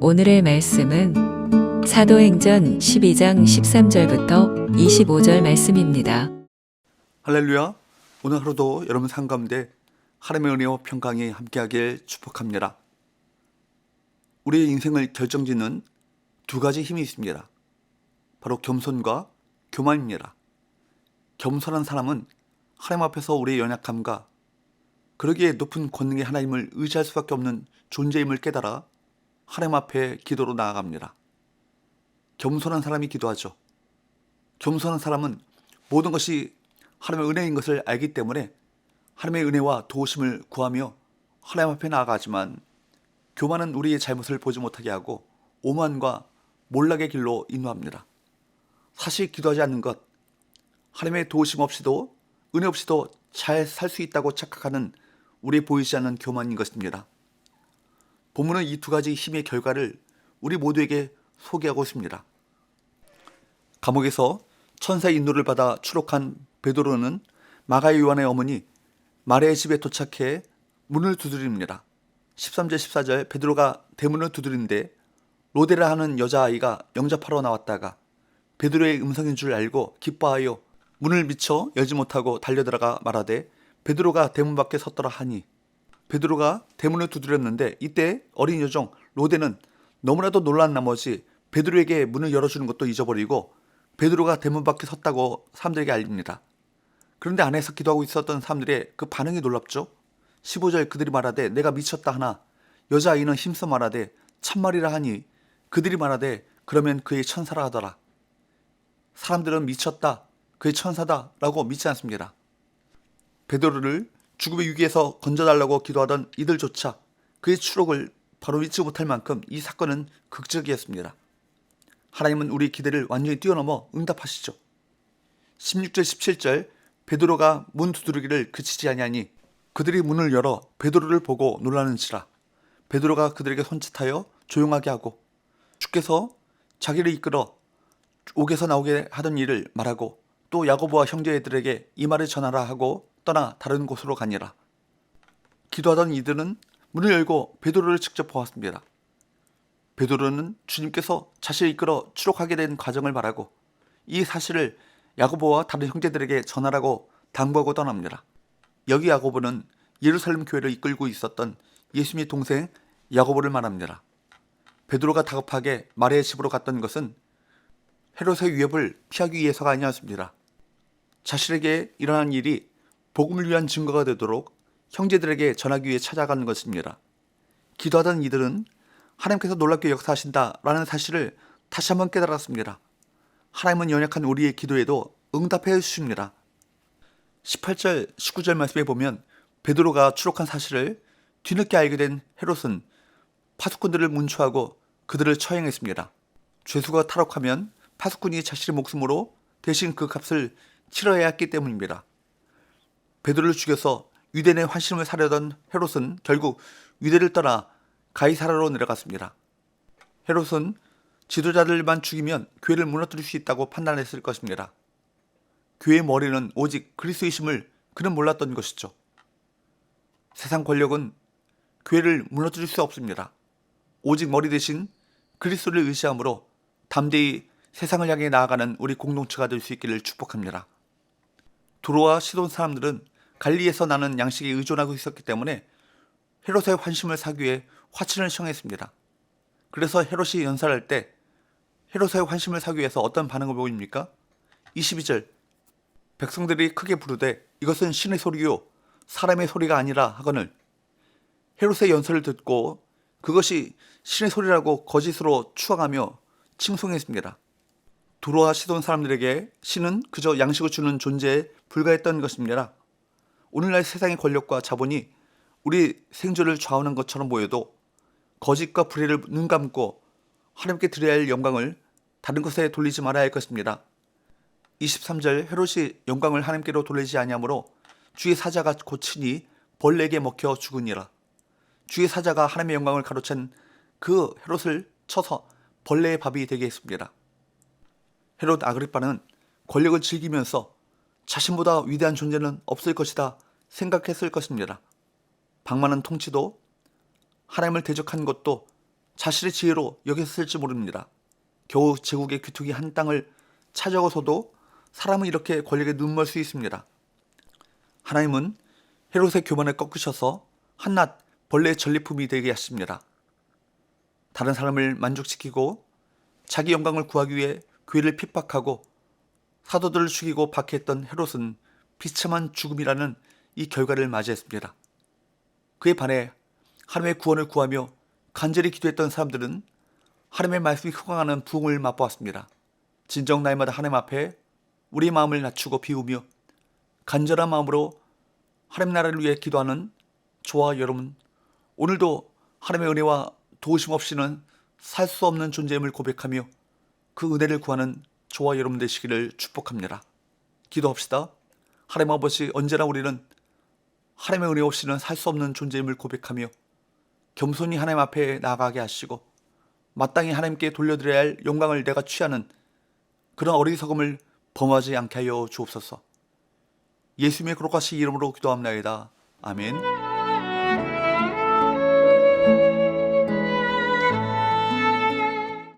오늘의 말씀은 사도행전 12장 13절부터 25절 말씀입니다. 할렐루야. 오늘 하루도 여러분 삶 가운데 하나님의 은혜와 평강이 함께하길 축복합니다. 우리의 인생을 결정짓는 두 가지 힘이 있습니다. 바로 겸손과 교만입니다. 겸손한 사람은 하나님 앞에서 우리의 연약함과 그러기에 높은 권능의 하나님을 의지할 수밖에 없는 존재임을 깨달아 하나님 앞에 기도로 나아갑니다. 겸손한 사람이 기도하죠. 겸손한 사람은 모든 것이 하나님의 은혜인 것을 알기 때문에 하나님의 은혜와 도우심을 구하며 하나님 앞에 나아가지만 교만은 우리의 잘못을 보지 못하게 하고 오만과 몰락의 길로 인도합니다. 사실 기도하지 않는 것, 하나님의 도우심 없이도 은혜 없이도 잘 살 수 있다고 착각하는 우리 보이지 않는 교만인 것입니다. 본문은 이 두 가지 힘의 결과를 우리 모두에게 소개하고 있습니다. 감옥에서 천사의 인도를 받아 추록한 베드로는 마가의 요한의 어머니 마리아의 집에 도착해 문을 두드립니다. 13절 14절 베드로가 대문을 두드리는데 로데라 하는 여자아이가 영접하러 나왔다가 베드로의 음성인 줄 알고 기뻐하여 문을 미쳐 열지 못하고 달려들어가 말하되 베드로가 대문 밖에 섰더라 하니 베드로가 대문을 두드렸는데 이때 어린 여종 로데는 너무나도 놀란 나머지 베드로에게 문을 열어주는 것도 잊어버리고 베드로가 대문 밖에 섰다고 사람들에게 알립니다. 그런데 안에서 기도하고 있었던 사람들의 그 반응이 놀랍죠. 15절 그들이 말하되 내가 미쳤다 하나 여자아이는 힘써 말하되 참말이라 하니 그들이 말하되 그러면 그의 천사라 하더라. 사람들은 미쳤다, 그의 천사다 라고 믿지 않습니다. 베드로를 죽음의 위기에서 건져달라고 기도하던 이들조차 그의 추록을 바로 믿지 못할 만큼 이 사건은 극적이었습니다. 하나님은 우리 기대를 완전히 뛰어넘어 응답하시죠. 16절 17절 베드로가 문 두드리기를 그치지 아니하니 그들이 문을 열어 베드로를 보고 놀라는지라 베드로가 그들에게 손짓하여 조용하게 하고 주께서 자기를 이끌어 옥에서 나오게 하던 일을 말하고 또 야고보와 형제들에게 이 말을 전하라 하고 떠나 다른 곳으로 가니라. 기도하던 이들은 문을 열고 베드로를 직접 보았습니다. 베드로는 주님께서 자신을 이끌어 추록하게 된 과정을 말하고 이 사실을 야고보와 다른 형제들에게 전하라고 당부하고 떠납니다. 여기 야고보는 예루살렘 교회를 이끌고 있었던 예수님의 동생 야고보를 말합니다. 베드로가 다급하게 마리아의 집으로 갔던 것은 헤롯의 위협을 피하기 위해서가 아니었습니다. 자신에게 일어난 일이 복음을 위한 증거가 되도록 형제들에게 전하기 위해 찾아가는 것입니다. 기도하던 이들은 하나님께서 놀랍게 역사하신다라는 사실을 다시 한번 깨달았습니다. 하나님은 연약한 우리의 기도에도 응답해 주십니다. 18절, 19절 말씀에 보면 베드로가 추록한 사실을 뒤늦게 알게 된 헤롯은 파수꾼들을 문초하고 그들을 처형했습니다. 죄수가 탈옥하면 파수꾼이 자신의 목숨으로 대신 그 값을 치러야 했기 때문입니다. 베드로를 죽여서 유대인의 환심을 사려던 헤롯은 결국 유대를 떠나 가이사라로 내려갔습니다. 헤롯은 지도자들만 죽이면 교회를 무너뜨릴 수 있다고 판단했을 것입니다. 교회의 머리는 오직 그리스도이심을 그는 몰랐던 것이죠. 세상 권력은 교회를 무너뜨릴 수 없습니다. 오직 머리 대신 그리스도를 의지함으로 담대히 세상을 향해 나아가는 우리 공동체가 될 수 있기를 축복합니다. 도로와 시돈 사람들은 갈리에서 나는 양식에 의존하고 있었기 때문에 헤롯의 환심을 사기 위해 화친을 청했습니다. 그래서 헤롯이 연설할 때 헤롯의 환심을 사기 위해서 어떤 반응을 보입니까? 22절 백성들이 크게 부르되 이것은 신의 소리요 사람의 소리가 아니라 하거늘 헤롯의 연설을 듣고 그것이 신의 소리라고 거짓으로 추앙하며 칭송했습니다. 두로와 시돈 사람들에게 신은 그저 양식을 주는 존재에 불과했던 것입니다. 오늘날 세상의 권력과 자본이 우리 생존을 좌우하는 것처럼 보여도 거짓과 불의를 눈 감고 하나님께 드려야 할 영광을 다른 것에 돌리지 말아야 할 것입니다. 23절 헤롯이 영광을 하나님께로 돌리지 아니하므로 주의 사자가 고치니 벌레에게 먹혀 죽으니라. 주의 사자가 하나님의 영광을 가로챈 그 헤롯을 쳐서 벌레의 밥이 되게 했습니다. 헤롯 아그리파는 권력을 즐기면서 자신보다 위대한 존재는 없을 것이다 생각했을 것입니다. 방만한 통치도 하나님을 대적한 것도 자신의 지혜로 여겼을지 모릅니다. 겨우 제국의 귀퉁이 한 땅을 차지하고서도 사람은 이렇게 권력에 눈멀 수 있습니다. 하나님은 헤롯의 교만을 꺾으셔서 한낱 벌레의 전리품이 되게 하십니다. 다른 사람을 만족시키고 자기 영광을 구하기 위해 교회를 핍박하고 사도들을 죽이고 박해했던 헤롯은 비참한 죽음이라는 이 결과를 맞이했습니다. 그에 반해 하나님의 구원을 구하며 간절히 기도했던 사람들은 하나님의 말씀이 흥황하는 부흥을 맛보았습니다. 진정 날마다 하나님 앞에 우리 마음을 낮추고 비우며 간절한 마음으로 하나님 나라를 위해 기도하는 저와 여러분 오늘도 하나님의 은혜와 도우심 없이는 살 수 없는 존재임을 고백하며 그 은혜를 구하는 저와 여러분 되시기를 축복합니다. 기도합시다. 하나님 아버지 언제나 우리는 하나님의 은혜 없이는 살 수 없는 존재임을 고백하며 겸손히 하나님 앞에 나아가게 하시고 마땅히 하나님께 돌려드려야 할 영광을 내가 취하는 그런 어리석음을 범하지 않게 하여 주옵소서. 예수님의 그로가시 이름으로 기도합나이다. 아멘.